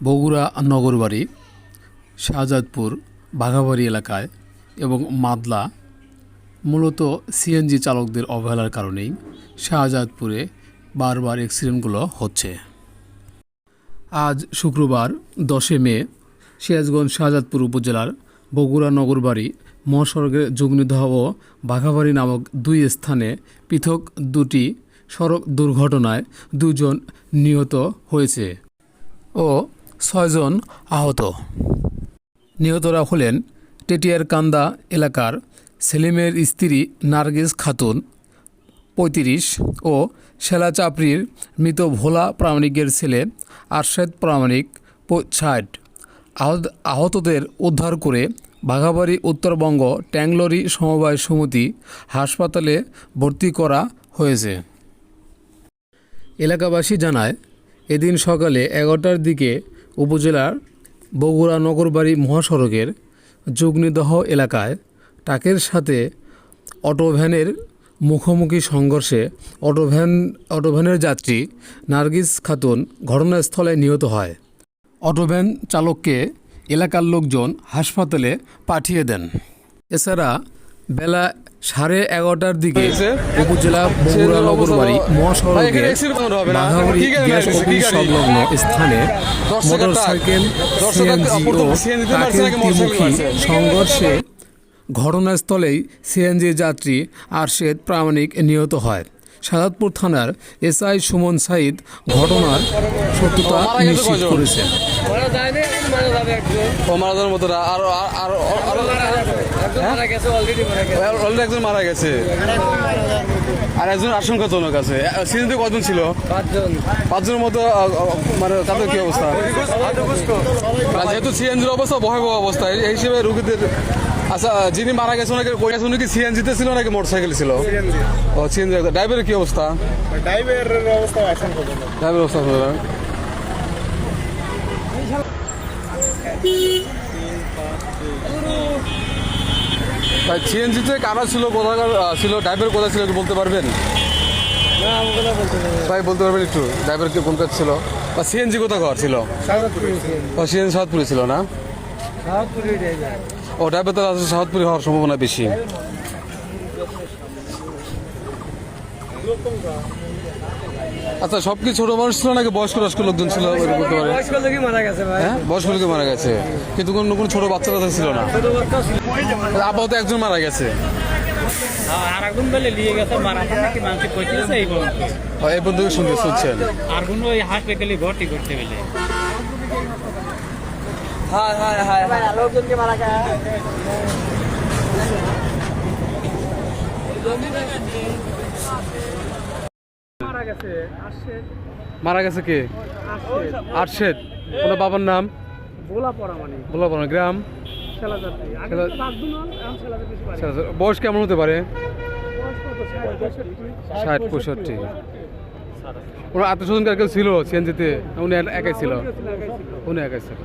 বগুড়া নগরবাড়ি, শাহজাদপুর বাঘাবাড়ি এলাকায় এবং মাদলা মূলত সিএনজি চালকদের অবহেলার কারণেই শাহজাদপুরে বারবার অ্যাক্সিডেন্টগুলো হচ্ছে। আজ শুক্রবার দশে মে, সিরাজগঞ্জ শাহজাদপুর উপজেলার বগুড়া নগরবাড়ি মহাসড়কের যুগ্নিদহ ও বাঘাবাড়ি নামক দুই স্থানে পৃথক দুটি সড়ক দুর্ঘটনায় দুজন নিহত হয়েছে ও ছয়জন আহত। নিহতরা হলেন টেটিয়ার কান্দা এলাকার সেলিমের স্ত্রী নার্গিস খাতুন, পঁয়ত্রিশ, ও শেলা চাপড়ির মৃত ভোলা প্রামাণিকের ছেলে আরশেদ প্রামাণিক ষাট আহত আহতদের উদ্ধার করে বাঘাবাড়ি উত্তরবঙ্গ ট্যাংলরি সমবায় সমিতি হাসপাতালে ভর্তি করা হয়েছে। এলাকাবাসী জানায়, এদিন সকালে এগারোটার দিকে উপজেলার বগুড়া নগরবাড়ি মহাসড়কের যুগ্নিদহ এলাকায় ট্রাকের সাথে অটোভ্যানের মুখোমুখি সংঘর্ষে অটোভ্যান, অটোভ্যানের যাত্রী নার্গিস খাতুন ঘটনাস্থলে নিহত হয়। অটোভ্যান চালককে এলাকার লোকজন হাসপাতালে পাঠিয়ে দেন। এছাড়া বেলা সাড়ে এগারোটার দিকে উপজেলা বগুড়া নগরবাড়ি মহাসড়কে বাঘাবাড়ি গ্যাস অফিস সংলগ্ন স্থানে মোটরসাইকেল সিএনজি ও ট্রাকের ত্রিমুখী। সংঘর্ষে ঘটনাস্থলেই সিএনজি যাত্রী আরশেদ প্রামাণিক নিহত হয়। সাদাতপুর থানার এসআই সুমন সাইদ ঘটনার সত্যতা নিশ্চিত করেছেন আর একজন মারা গেছে আর একজন আশঙ্কাজনক আছে। সিজনতে কজন ছিল? পাঁচজনের মতো মানে তাদের কি অবস্থা? যেহেতু সিএনজির অবস্থা ভয়াবহ অবস্থা এই এই হিসেবে রুগীদের আচ্ছা যিনি মারা গেছে ওনাকে গেছে উনি কি সিএনজিতে ছিল নাকি মোটরসাইকেল ছিল? ও সিএনজি ড্রাইভারের কি অবস্থা? ড্রাইভারের অবস্থা ড্রাইভারের অবস্থা? ভাই সিএনজিতে কারা ছিল? আহ, ছিল? ড্রাইভার কোথায় ছিল একটু বলতে পারবেন? ভাই বলতে পারবেন একটু। ড্রাইভার কে কোনটা ছিল? বা সিএনজি কোথা ঘর ছিল। সিএনজি সাহাদপুরে ছিল না? ও ড্রাইভার তো আসলে হওয়ার সম্ভাবনা বেশি আচ্ছা সব কি ছোট মানুষ ছিল নাকি? বয়স্ক বয়স্ক লোকজন ছিল বয়স্ক লোকই মারা গেছে ভাই। হ্যাঁ বয়স্ক লোকে মারা গেছে। কিন্তু কোনো কোনো ছোট বাচ্চা টাচ্চা ছিল না। আপাতত একজন মারা গেছে। আর একজন বলে নিয়ে গেছে মারা নাকি? মানুষ কইতেছে এই পর্যন্ত ও, এই পর্যন্ত শুনতে শুনছেন আর কোনো ওই হাসপাতালে ভর্তি করতে গেলে মারা গেছে আসছে মারা গেছে কে? আরশেদ। ওনার বাবার নাম? বোলা পড়া বলা পারো গ্রাম বয়স কেমন হতে পারে? ষাট পঁয়ষট্টি। ষাট পঁয়ষট্টি। ওনার আত্মীয় স্বজন কেউ ছিল সিএনজিতে উনি একাই ছিল। উনি একাই ছিল।